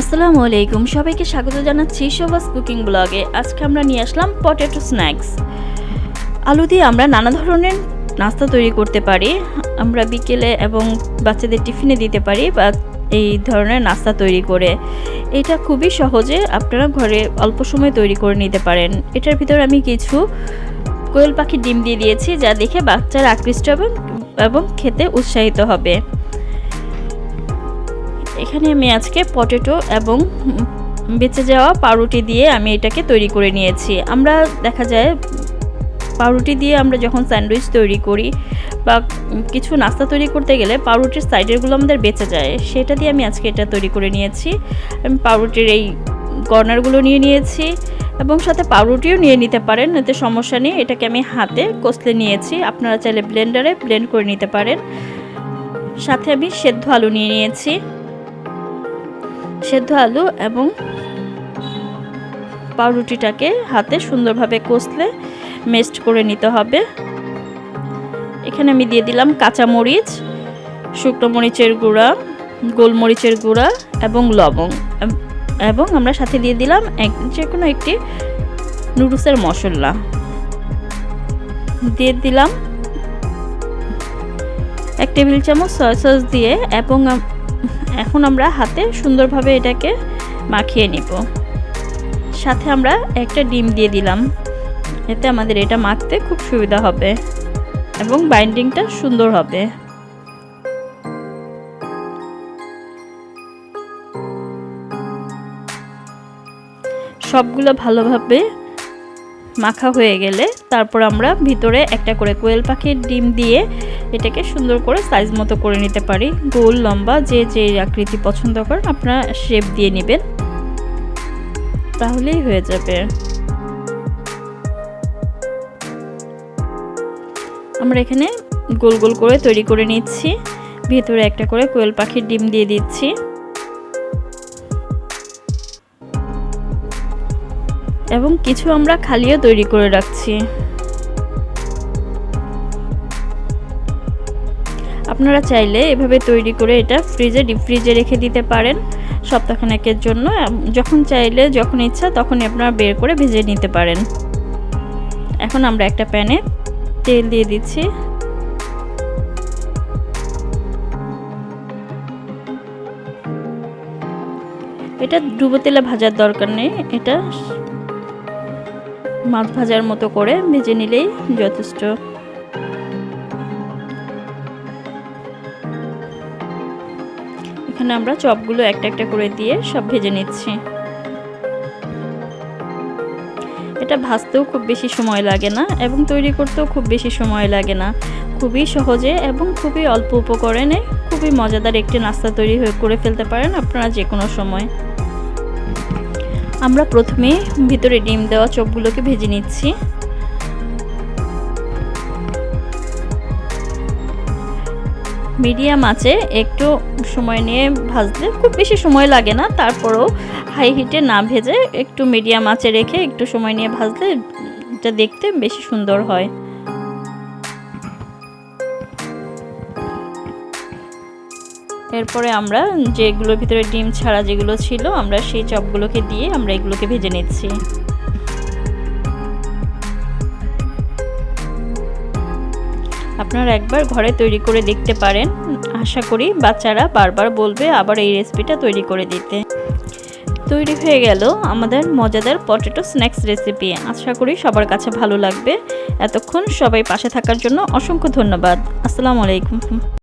আসসালামু আলাইকুম। সবাইকে স্বাগত জানাচ্ছি শোভাস কুকিং ব্লগে। আজকে আমরা নিয়ে আসলাম পটেটো স্ন্যাক্স। আলু দিয়ে আমরা নানা ধরনের নাস্তা তৈরি করতে পারি। আমরা বিকেলে এবং বাচ্চাদের টিফিনে দিতে পারি বা এই ধরনের নাস্তা তৈরি করে। এটা খুবই সহজে আপনারা ঘরে অল্প সময় তৈরি করে নিতে পারেন। এটার ভিতরে আমি কিছু কোয়েল পাখির ডিম দিয়ে দিয়েছি, যা দেখে বাচ্চারা আকৃষ্ট এবং খেতে উৎসাহিত হবে। এখানে আমি আজকে পটেটো এবং বেঁচে যাওয়া পাউরুটি দিয়ে আমি এটাকে তৈরি করে নিয়েছি। আমরা দেখা যায় পাউরুটি দিয়ে আমরা যখন স্যান্ডউইচ তৈরি করি বা কিছু নাস্তা তৈরি করতে গেলে পাউরুটির সাইডেরগুলো আমাদের বেঁচে যায়। সেটা দিয়ে আমি আজকে এটা তৈরি করে নিয়েছি। আমি পাউরুটির এই কর্নারগুলো নিয়ে নিয়েছি এবং সাথে পাউরুটিও নিয়ে নিতে পারেন, এতে সমস্যা নেই। এটাকে আমি হাতে কষলে নিয়েছি। আপনারা চাইলে ব্লেন্ডারে ব্লেন্ড করে নিতে পারেন। সাথে আমি সেদ্ধ আলু নিয়ে নিয়েছি। সেদ্ধ আলু এবং পাউরুটিটাকে হাতে সুন্দরভাবে কষলে মেস্ট করে নিতে হবে। এখানে আমি দিয়ে দিলাম কাঁচা মরিচ, শুকনো মরিচের গুঁড়া, গোলমরিচের গুঁড়া এবং লবং এবং আমরা সাথে দিয়ে দিলাম এক যে কোনো একটি নুডলসের মশলা। দিয়ে দিলাম এক টেবিল চামচ সয়া সস দিয়ে এবং এখন আমরা হাতে সুন্দরভাবে এটাকে মাখিয়ে নিব। সাথে আমরা একটা ডিম দিয়ে দিলাম। এতে আমাদের এটা মাখতে খুব সুবিধা হবে এবং বাইন্ডিংটা সুন্দর হবে। সবগুলো ভালোভাবে মাখা হয়ে গেলে তারপর আমরা ভিতরে একটা করে কোয়েল পাখির ডিম দিয়ে এটাকে সুন্দর করে সাইজ মতো করে নিতে পারি। গোল, লম্বা, যে যে আকৃতি পছন্দ করেন আপনারা শেপ দিয়ে নেবেন। তাহলেই হয়ে যাবে। আমরা এখানে গোল গোল করে তৈরি করে নিচ্ছি। ভিতরে একটা করে কোয়েল পাখির ডিম দিয়ে দিচ্ছি। এবং কিছু আমরা খালিও তৈরি করে রাখছি। আপনারা চাইলে এভাবে তৈরি করে এটা ফ্রিজে, ডিপ ফ্রিজে রেখে দিতে পারেন সপ্তাহখানেকের জন্য। যখন চাইলে, যখন ইচ্ছা, তখনই আপনারা বের করে ভেজে নিতে পারেন। এখন আমরা একটা প্যানে তেল দিয়ে দিচ্ছি। এটা ডুবো তেলে ভাজার দরকার নেই। এটা মাছ ভাজার মতো করে ভেজে নিলেই যথেষ্ট। এখানে আমরা চপগুলো একটা একটা করে দিয়ে সব ভেজে নিচ্ছি। এটা ভাজতেও খুব বেশি সময় লাগে না এবং তৈরি করতেও খুব বেশি সময় লাগে না। খুবই সহজে এবং খুবই অল্প উপকরণে খুবই মজাদার একটি নাস্তা তৈরি করে ফেলতে পারেন আপনারা যে কোনো সময়। আমরা প্রথমে ভিতরে ডিম দেওয়া চপগুলোকে ভেজে নিচ্ছি। মিডিয়াম আছে, একটু সময় নিয়ে ভাজতে। খুব বেশি সময় লাগে না, তারপরেও হাই হিটে না ভেজে একটু মিডিয়াম আঁচে রেখে একটু সময় নিয়ে ভাজলে এটা দেখতে বেশি সুন্দর হয়। এরপরে আমরা যেগুলোর ভিতরে ডিম ছাড়া যেগুলো ছিল, আমরা সেই চপগুলোকে দিয়ে আমরা এগুলোকে ভেজে নিচ্ছি। আপনারা একবার ঘরে তৈরি করে দেখতে পারেন। আশা করি বাচ্চারা বারবার বলবে আবার এই রেসিপিটা তৈরি করে দিতে। তৈরি হয়ে গেল আমাদের মজাদার পটেটো স্ন্যাক্স রেসিপি। আশা করি সবার কাছে ভালো লাগবে। এতক্ষণ সবাই পাশে থাকার জন্য অসংখ্য ধন্যবাদ। আসসালামু আলাইকুম।